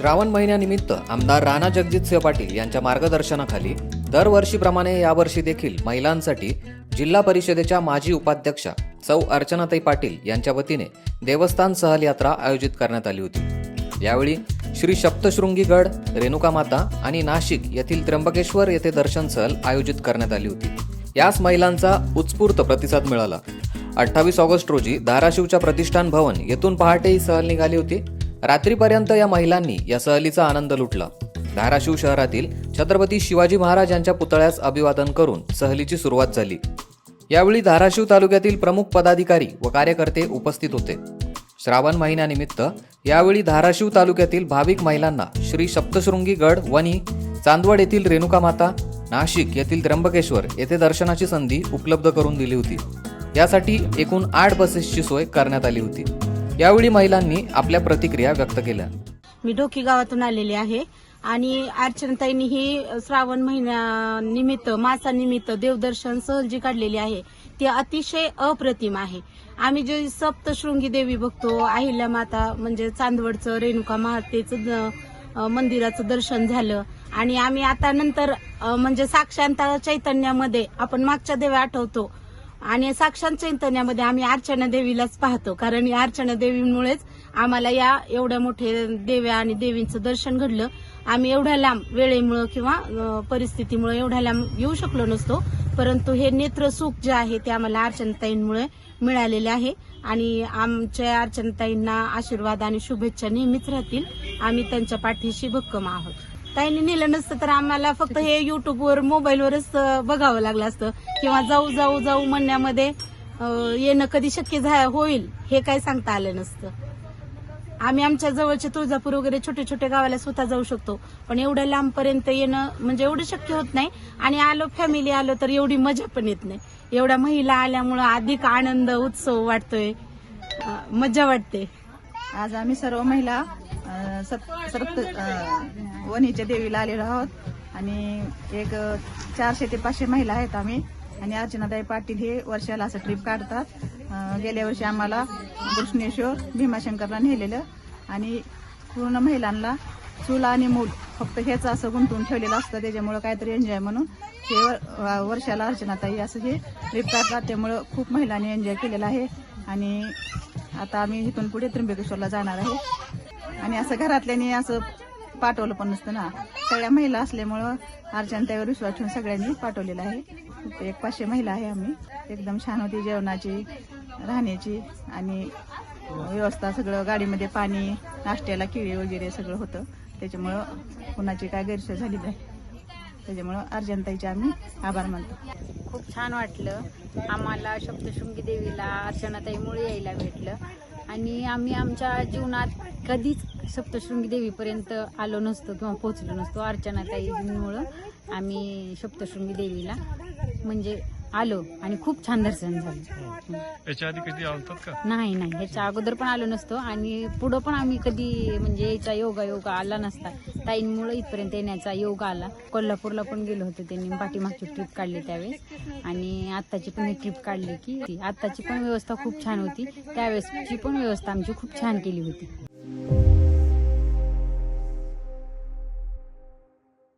श्रावण महिन्यानिमित्त आमदार राणा जगजितसिंह पाटील यांच्या मार्गदर्शनाखाली दरवर्षीप्रमाणे यावर्षी देखील महिलांसाठी जिल्हा परिषदेच्या माजी उपाध्यक्षा सौ अर्चनाताई पाटील यांच्या वतीने देवस्थान सहल यात्रा आयोजित करण्यात आली होती. यावेळी श्री सप्तशृंगी गड रेणुका माता आणि नाशिक येथील त्र्यंबकेश्वर येथे दर्शन सहल आयोजित करण्यात आली होती. यास महिलांचा उत्स्फूर्त प्रतिसाद मिळाला. अठ्ठावीस ऑगस्ट रोजी धाराशिवच्या प्रतिष्ठान भवन येथून पहाटे ही सहल निघाली होती. रात्रीपर्यंत या महिलांनी या सहलीचा आनंद लुटला. धाराशिव शहरातील छत्रपती शिवाजी महाराज यांच्या पुतळ्यास अभिवादन करून सहलीची सुरुवात झाली. यावेळी धाराशिव तालुक्यातील प्रमुख पदाधिकारी व कार्यकर्ते उपस्थित होते. श्रावण महिन्यानिमित्त यावेळी धाराशिव तालुक्यातील भाविक महिलांना श्री सप्तशृंगी गड वणी चांदवड येथील रेणुका माता नाशिक येथील त्र्यंबकेश्वर येथे दर्शनाची संधी उपलब्ध करून दिली होती. यासाठी एकूण आठ बसेसची सोय करण्यात आली होती. यावेळी महिलांनी आपल्या प्रतिक्रिया व्यक्त केल्या. मी डोकी गावातून आलेली आहे आणि अर्चनाताईंनी ही श्रावण महिन्यानिमित्त मासानिमित्त देवदर्शन सहल जी काढलेली आहे ती अतिशय अप्रतिम आहे. आम्ही जे सप्तशृंगी देवी बघतो अहिल्या माता म्हणजे चांदवडचं रेणुका महातेचं मंदिराचं दर्शन झालं. आणि आम्ही आता नंतर म्हणजे साक्षांत चैतन्यामध्ये आपण मागच्या देव्या आठवतो. आणि साक्षात चैतन्यामध्ये आम्ही अर्चना देवीलाच पाहतो. कारण या अर्चना देवीमुळेच आम्हाला या एवढ्या मोठे देव्या आणि देवींचं दर्शन घडलं. आम्ही एवढ्या लांब वेळेमुळं किंवा परिस्थितीमुळे एवढ्या लांब येऊ शकलो नसतो. परंतु हे नेत्रसुख जे आहे ते आम्हाला अर्चनाताईंमुळे मिळालेले आहे. आणि आमच्या अर्चनाताईंना आशीर्वाद आणि शुभेच्छा नेहमीच राहतील. आम्ही त्यांच्या पाठीशी भक्कम आहोत. ताईंनी नेलं नसतं तर आम्हाला फक्त हे युट्यूबवर मोबाईलवरच बघावं लागलं असतं. किंवा जाऊ जाऊ जाऊ म्हणण्यामध्ये येणं कधी शक्य झा- होईल हे काय सांगता आलं नसतं. आम्ही आमच्या जवळचे तुळजापूर वगैरे छोटे छोटे गावाला स्वतः जाऊ शकतो. पण एवढ्या लांबपर्यंत येणं म्हणजे एवढं शक्य होत नाही. आणि आलो फॅमिली आलो तर एवढी मजा पण येत नाही. एवढ्या महिला आल्यामुळं अधिक आनंद उत्सव वाटतोय. मजा वाटते. आज आम्ही सर्व महिला सत सप्त वणीच्या देवीला आलेलो आहोत. आणि एक चारशे ते पाचशे महिला आहेत आम्ही. आणि अर्चनाताई पाटील हे वर्षाला असं ट्रिप काढतात. गेल्या वर्षी आम्हाला कृष्णेश्वर भीमाशंकरला नेलेलं. आणि पूर्ण महिलांना चूल आणि मूल फक्त हेच असं गुंतवून ठेवलेलं असतं. त्याच्यामुळं काहीतरी एन्जॉय म्हणून हे व- वर्षाला अर्चनाताई असं हे ट्रिप काढतात. त्यामुळं खूप महिलांनी एन्जॉय केलेला आहे. आणि आता आम्ही इथून पुढे त्र्यंबकेश्वरला जाणार आहे. आणि असं घरातल्यानी असं पाठवलं पण नसतं ना. सगळ्या महिला असल्यामुळं अर्चनाताईवर विश्वास ठेवून सगळ्यांनी पाठवलेलं आहे. एक पाचशे महिला आहे आम्ही. एकदम छान होती जेवणाची राहण्याची आणि व्यवस्था सगळं गाडीमध्ये पाणी नाश्त्याला केळी वगैरे सगळं होतं. त्याच्यामुळं कुणाची काय गैरसोय झाली नाही. त्याच्यामुळं अर्जंताईचे आम्ही आभार मानतो. खूप छान वाटलं. आम्हाला सप्तशृंगी देवीला अर्चनाताईमुळे यायला भेटलं. आणि आम्ही आमच्या जीवनात कधीच सप्तशृंगी देवीपर्यंत आलो नसतो किंवा पोहोचलो नसतो अर्चनाताईमुळं आम्ही सप्तशृंगी देवीला. म्हणजे आलो आणि खूप छान दर्शन झालं. याच्या आधी कधी आलतात का? नाही नाही. ह्याच्या अगोदर पण आलो नसतो आणि पुढं पण आम्ही कधी म्हणजे याचा योगा योगा आला नसता. ताईंमुळे इथपर्यंत येण्याचा योग आला. कोल्हापूरला पण गेलो होतो त्यांनी. पाठीमागची ट्रिप काढली त्यावेळेस. आणि आत्ताची पण ही ट्रिप काढली की आत्ताची पण व्यवस्था खूप छान होती. त्यावेळेसची पण व्यवस्था आमची खूप छान केली होती.